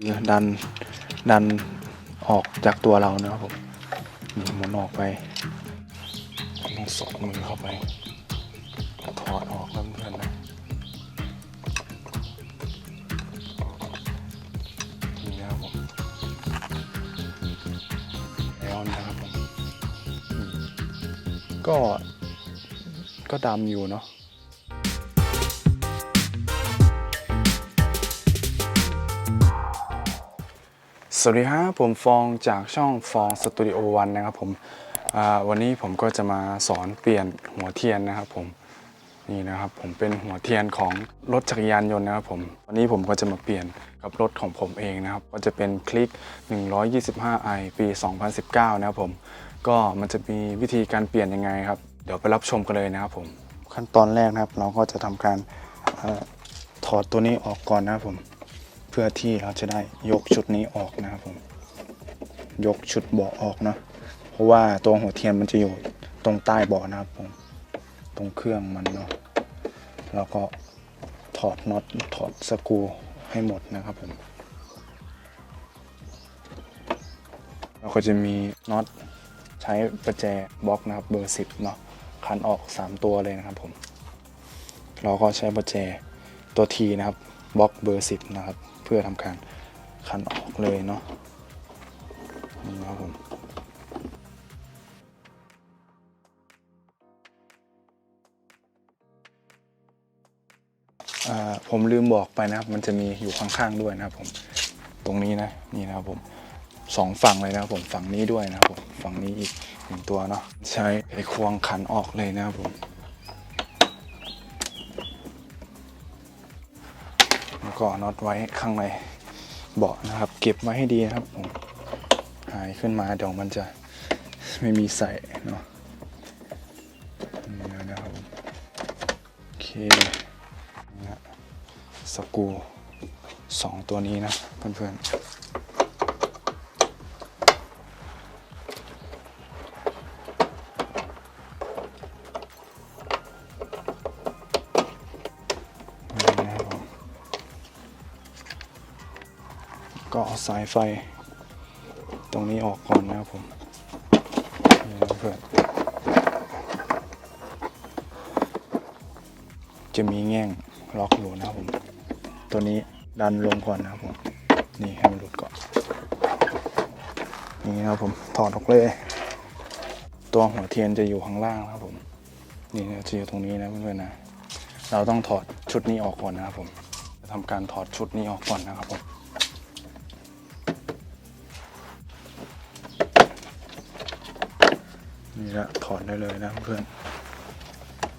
ดันดันออกจากตัวเรานะครับผมนี่หมุนออกไปต้องสอดมือเข้าไปถอดออกเพื่อนๆนะนี่นะครับผมแล้วนะครับผมก็ก็ดำอยู่เนาะ สวัสดีครับผมฟองจากช่องฟองสตูดิโอวันนะครับผมวันนี้ผมก็จะมาสอนเปลี่ยนหัวเทียนนะครับผมนี่นะครับผมเป็นหัวเทียนของรถจักรยานยนต์นะครับผมวันนี้ผมก็จะมาเปลี่ยนกับรถของผมเองนะครับ ก็จะเป็นคลิก 125i ปี 2019 นะครับผมก็มันจะมีวิธีการเปลี่ยนยังไงครับ เดี๋ยวไปรับชมกันเลยนะครับผมขั้นตอนแรกนะครับเราก็จะทำการอถอดตัวนี้ออกก่อนนะครับผม เพื่อที่เราจะได้ยกชุดนี้ออกนะครับผมยกชุดเบาะออกเนาะเพราะว่าตัวหัวเทียนมันจะอยู่ตรงใต้เบาะนะครับผมตรงเครื่องมันเนาะแล้วก็ถอดน็อตถอดสกรูให้หมดนะครับผมเราก็จะมีน็อตใช้ประแจบล็อกนะครับเบอร์ 10 เนาะคันออก 3 ตัวเลยนะครับผม เราก็ใช้ประแจตัวทีนะครับบล็อกเบอร์ 10 นะครับ พื่อทำการคันออกเลยเนาะนี่นะครับผมผมลืมบอกไปนะครับ มันจะมีอยู่ข้างๆด้วยนะครับผม ตรงนี้นะ นี่นะครับผมสองฝั่งเลยนะครับผม ฝั่งนี้ด้วยนะครับผม ฝั่งนี้อีกหนึ่งตัวเนาะ ใช้ไอ้ควงขันออกเลยนะครับผม ก่อน็อตไว้ข้างในเบาะนะครับ เก็บไว้ให้ดีนะครับผมหายขึ้นมาเดี๋ยวมันจะไม่มีใส่เนาะนี่นะครับผมโอเคนี่นะสกูสองตัวนี้นะเพื่อนๆ ก็เอาสายไฟ ตรงนี้ออกก่อนนะครับผมเพื่อนจะมีแง่งล็อกอยู่นะครับผม ตัวนี้ดันลงก่อนนะครับผม นี่ให้มันหลุดก่อน นี่นะครับผมถอดออกเลย ตัวหัวเทียนจะอยู่ข้างล่างนะครับผม นี่จะอยู่ตรงนี้นะเพื่อนๆนะ เราต้องถอดชุดนี้ออกก่อนนะครับผมจะทำการถอดชุดนี้ออกก่อนนะครับผม นี่ละถอดได้เลยนะเพื่อน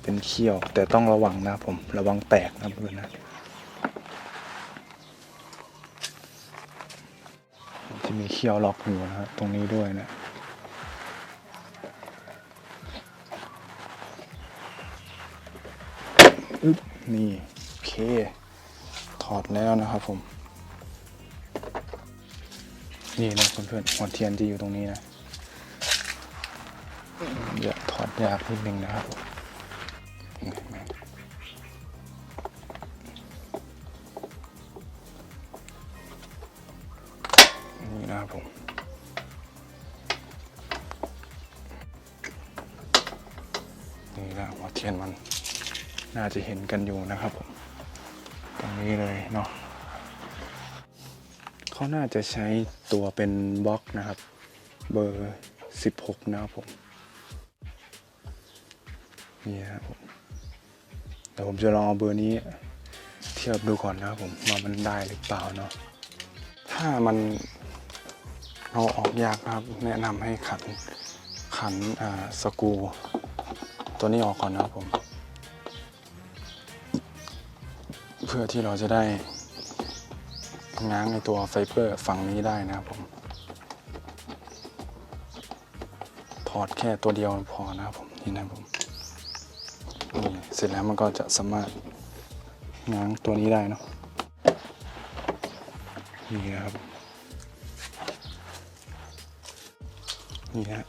เป็นเขี้ยวแต่ต้องระวังนะผมระวังแตกนะเพื่อนนะจะมีเขี้ยวล็อกอยู่นะครับตรงนี้ด้วยนะอึ๊บนี่โอเค ถอดแล้วนะครับผม นี่นะเพื่อนๆหัวเทียนจะอยู่ตรงนี้นะ อย่าถอดยากนิดนึงนะครับนี่นะครับผมนี่นะหัวเทียนมันน่าจะเห็นกันอยู่นะครับผม ตรงนี้เลยเนาะเขาน่าจะใช้ตัวเป็นบล็อกนะครับ เบอร์ 16 นะครับผม นี่ครับผมเดี๋ยวผมจะลองเอาเบอร์นี้ เทียบดูก่อนนะครับผมว่ามันได้หรือเปล่าเนาะถ้ามันเอาออกยากครับ แนะนำให้ขันขันสกูตัวนี้ออกก่อนนะครับผม เพื่อที่เราจะได้ง้างในตัวไฟเบอร์ฝั่งนี้ได้นะครับผม ถอดแค่ตัวเดียวพอนะครับผมนี่นะครับผม เสร็จแล้วมันก็จะสามารถง้างตัวนี้ได้เนาะนี่นะครับ นี่ฮะ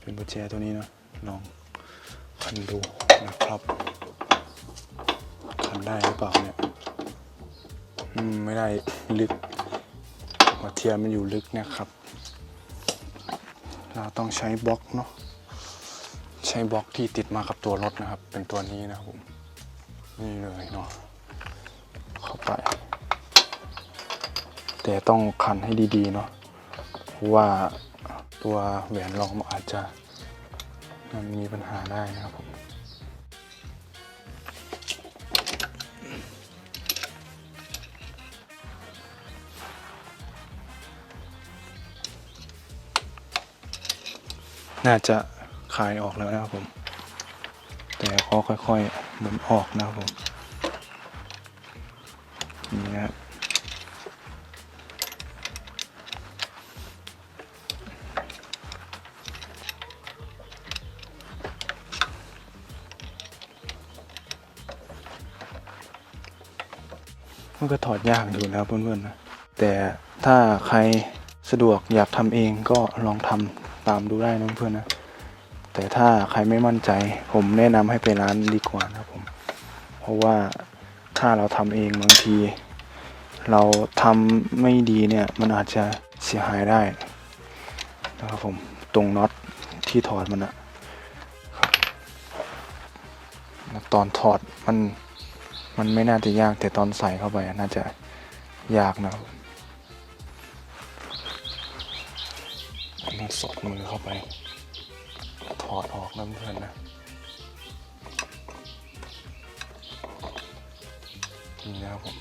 เป็นกุญแจตัวนี้เนาะลองคันดูนะครับคันได้หรือเปล่าเนี่ยอืมไม่ได้ลึกวเทียนมันอยู่ลึกนะครับ เราต้องใช้บล็อกเนาะ ช้บล็อกที่ติดมากับตัวรถนะครับ เป็นตัวนี้นะครับผม นี่เลยเนาะเข้าไป แต่ต้องคันให้ดีๆเนาะเพราะว่าตัวแหวนรองมันอาจจะมันมีปัญหาได้นะครับผมน่าจะ คายออกแล้วนะครับผม แต่ก็ค่อยๆหมุนออกนะครับผมนี่นะครับมันก็ถอดยากอยู่นะครับเพื่อนๆนะแต่ถ้าใครสะดวกอยากทำเองก็ลองทำตามดูได้นะเพื่อนๆนะ แต่ถ้าใครไม่มั่นใจ ผมแนะนำให้ไปร้านดีกว่านะครับผม เพราะว่าถ้าเราทำเองบางที เราทำไม่ดีเนี่ย มันอาจจะเสียหายได้นะครับผมตรงน็อตที่ถอดมันอะตอนถอดมันมันไม่น่าจะยากแต่ตอนใส่เข้าไปน่าจะยากนะครับต้องสอดมือเข้าไป ถอดออกนะเพื่อนนะนี่นะครับผม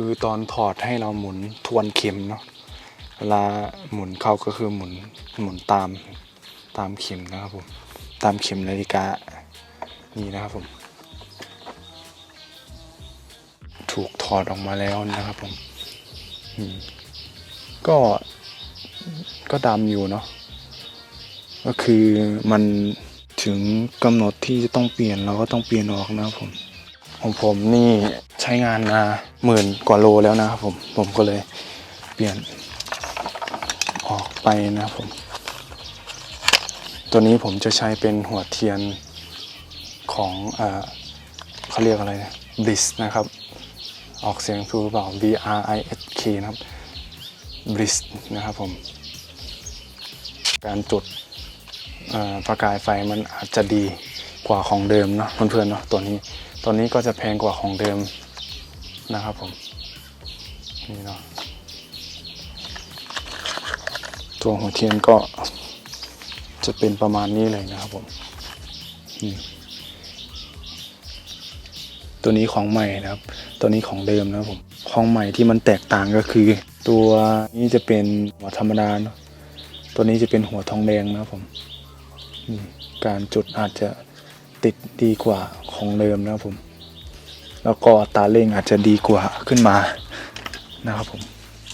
คือตอนถอดให้เราหมุนทวนเข็มเนาะเวลาหมุนเข้าก็คือหมุนหมุนตามตามเข็มนะครับผมตามเข็มนาฬิกา นี่นะครับผม ถูกถอดออกมาแล้วนะครับผมก็ก็ดำอยู่เนาะก็คือมันถึงกำหนดที่จะต้องเปลี่ยนเราก็ต้องเปลี่ยนออกนะครับผมของผมนี่ใช้งานมาหมื่นกว่าโลแล้วนะครับผมผมก็เลยเปลี่ยนออกไปนะครับผม ตัวนี้ผมจะใช้เป็นหัวเทียน ของเอเขาเรียกอะไรนะ Bliss นะครับ ออกเสียงถูกหรือเปล่า B R I S K นะครับ Bliss นะครับผม การจุดประกายไฟมันอาจจะดีกว่าของเดิมเนาะเพื่อนๆเนาะตัวนี้ตัวนี้ก็จะแพงกว่าของเดิมนะครับผมนี่เนาะตัวหัวเทียนก็จะเป็นประมาณนี้เลยนะครับผมอืม ตัวนี้ของใหม่นะครับ ตัวนี้ของเดิมนะครับผมของใหม่ที่มันแตกต่างก็คือ ตัวนี้จะเป็นหัวธรรมดาเนอะตัวนี้จะเป็นหัวทองแดงนะครับผมการจุดอาจจะติดดีกว่าของเดิมนะครับผม แล้วก็ตาเร่งอาจจะดีกว่าขึ้นมานะครับผม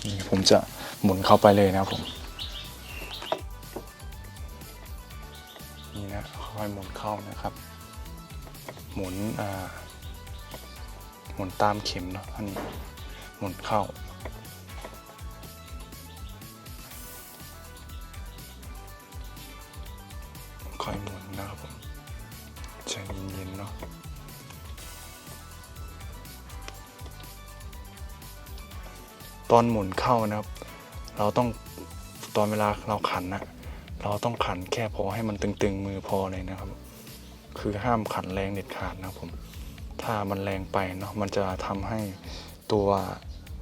นี่ผมจะหมุนเข้าไปเลยนะครับผมนี่นะค่อยหมุนเข้านะครับ หมุนอ่า หมุนตามเข็มเนาะอันนี้หมุนเข้า ค่อยหมุนนะครับผมใจเย็นๆเนาะตอนหมุนเข้านะครับ เราต้องตอนเวลาเราขันนะเราต้องขันแค่พอให้มันตึงๆมือพอเลยนะครับ คือห้ามขันแรงเด็ดขาดนะครับผม ถ้ามันแรงไปเนาะมันจะทำให้ตัว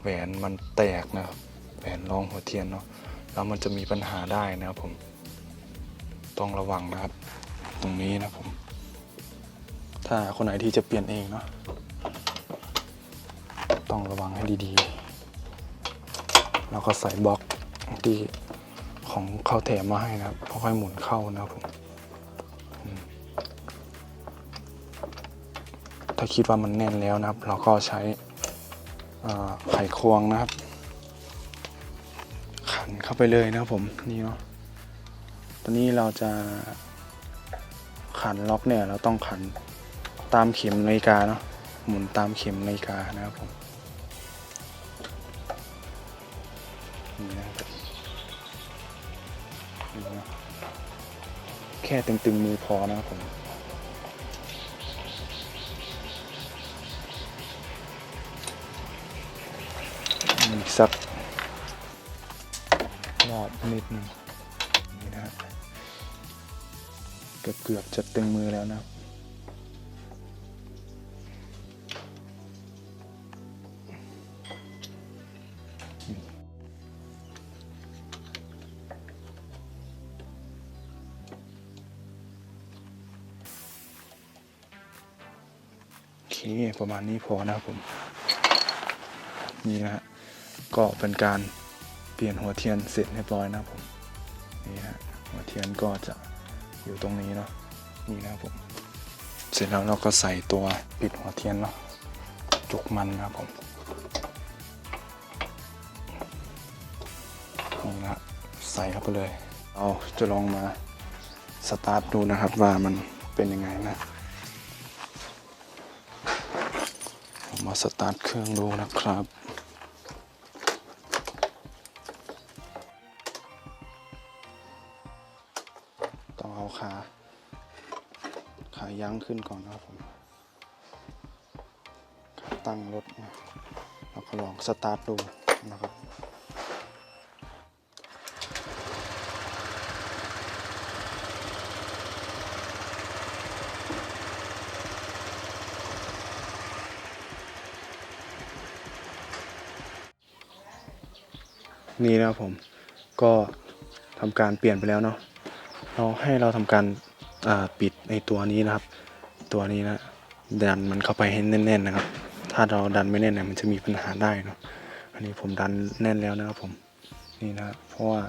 แหวนมันแตกนะครับแหวนรองหัวเทียนเนาะแล้วมันจะมีปัญหาได้นะครับผม ต้องระวังนะครับ ตรงนี้นะผม ถ้าคนไหนที่จะเปลี่ยนเองเนาะต้องระวังให้ดีๆ แล้วก็ใส่บล็อกที่ของเข้าแถมมาให้นะครับค่อยๆหมุนเข้านะครับผม ถ้าคิดว่ามันแน่นแล้วนะครับ เราก็ใช้ไขควงนะครับ ขันเข้าไปเลยนะครับผมนี่เนาะตอนนี้เราจะขันล็อกเนี่ยเราต้องขันตามเข็มนาฬิกาเนาะหมุนตามเข็มนาฬิกานะครับผมนี่นะครับนี่นะแค่ตึงๆมือพอนะครับผม สักรอบนิดหนึงนี่นะฮะเกือบเกือบจะตึงมือแล้วนะครับโอเคประมาณนี้พอนะครับผม นี่นะฮะ ก็เป็นการเปลี่ยนหัวเทียนเสร็จเรียบร้อยนะผมนี่ฮะหัวเทียนก็จะอยู่ตรงนี้เนาะนี่นะผม เสร็จแล้วเราก็ใส่ตัวปิดหัวเทียนเนาะจุกมันนะครับผมนี่นะฮะใส่เข้าไปเลย เอาจะลองมาสตาร์ทดูนะครับว่ามันเป็นยังไงนะผมมาสตาร์ทเครื่องดูนะครับ ยั้งขึ้นก่อนนะครับผมตั้งรถนะแล้วก็ลองสตาร์ทดูนะครับนี่นะครับผมก็ทำการเปลี่ยนไปแล้วเนาะเราให้เราทำการ ปิดในตัวนี้นะครับ ตัวนี้นะดันมันเข้าไปให้แน่น ๆ นะครับ ถ้าเราดันไม่แน่นเนี่ยมันจะมีปัญหาได้เนาะอันนี้ผมดันแน่นแล้วนะครับผมนี่นะครับเพราะว่า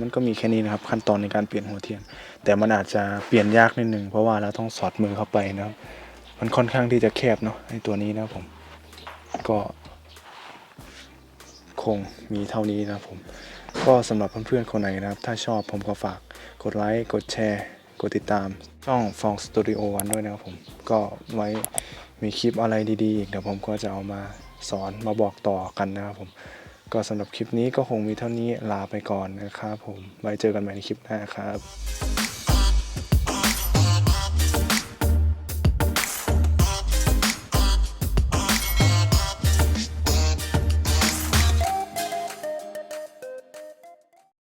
มันก็มีแค่นี้นะครับ ขั้นตอนในการเปลี่ยนหัวเทียน แต่มันอาจจะเปลี่ยนยากนิดนึงเพราะว่าเราต้องสอดมือเข้าไปนะครับ มันค่อนข้างที่จะแคบเนาะในตัวนี้นะครับผม ก็ คงมีเท่านี้นะครับผม ก็สำหรับเพื่อนๆคนไหนนะครับ ถ้าชอบผมก็ฝากกดไลค์กดแชร์ กดติดตามช่องฟองสตูดิโอวันด้วยนะครับผม ก็ไว้มีคลิปอะไรดีๆอีกเดี๋ยวผมก็จะเอามาสอนมาบอกต่อกันนะครับผม ก็สำหรับคลิปนี้ก็คงมีเท่านี้ลาไปก่อนนะครับผม ไว้เจอกันใหม่ในคลิปหน้าครับ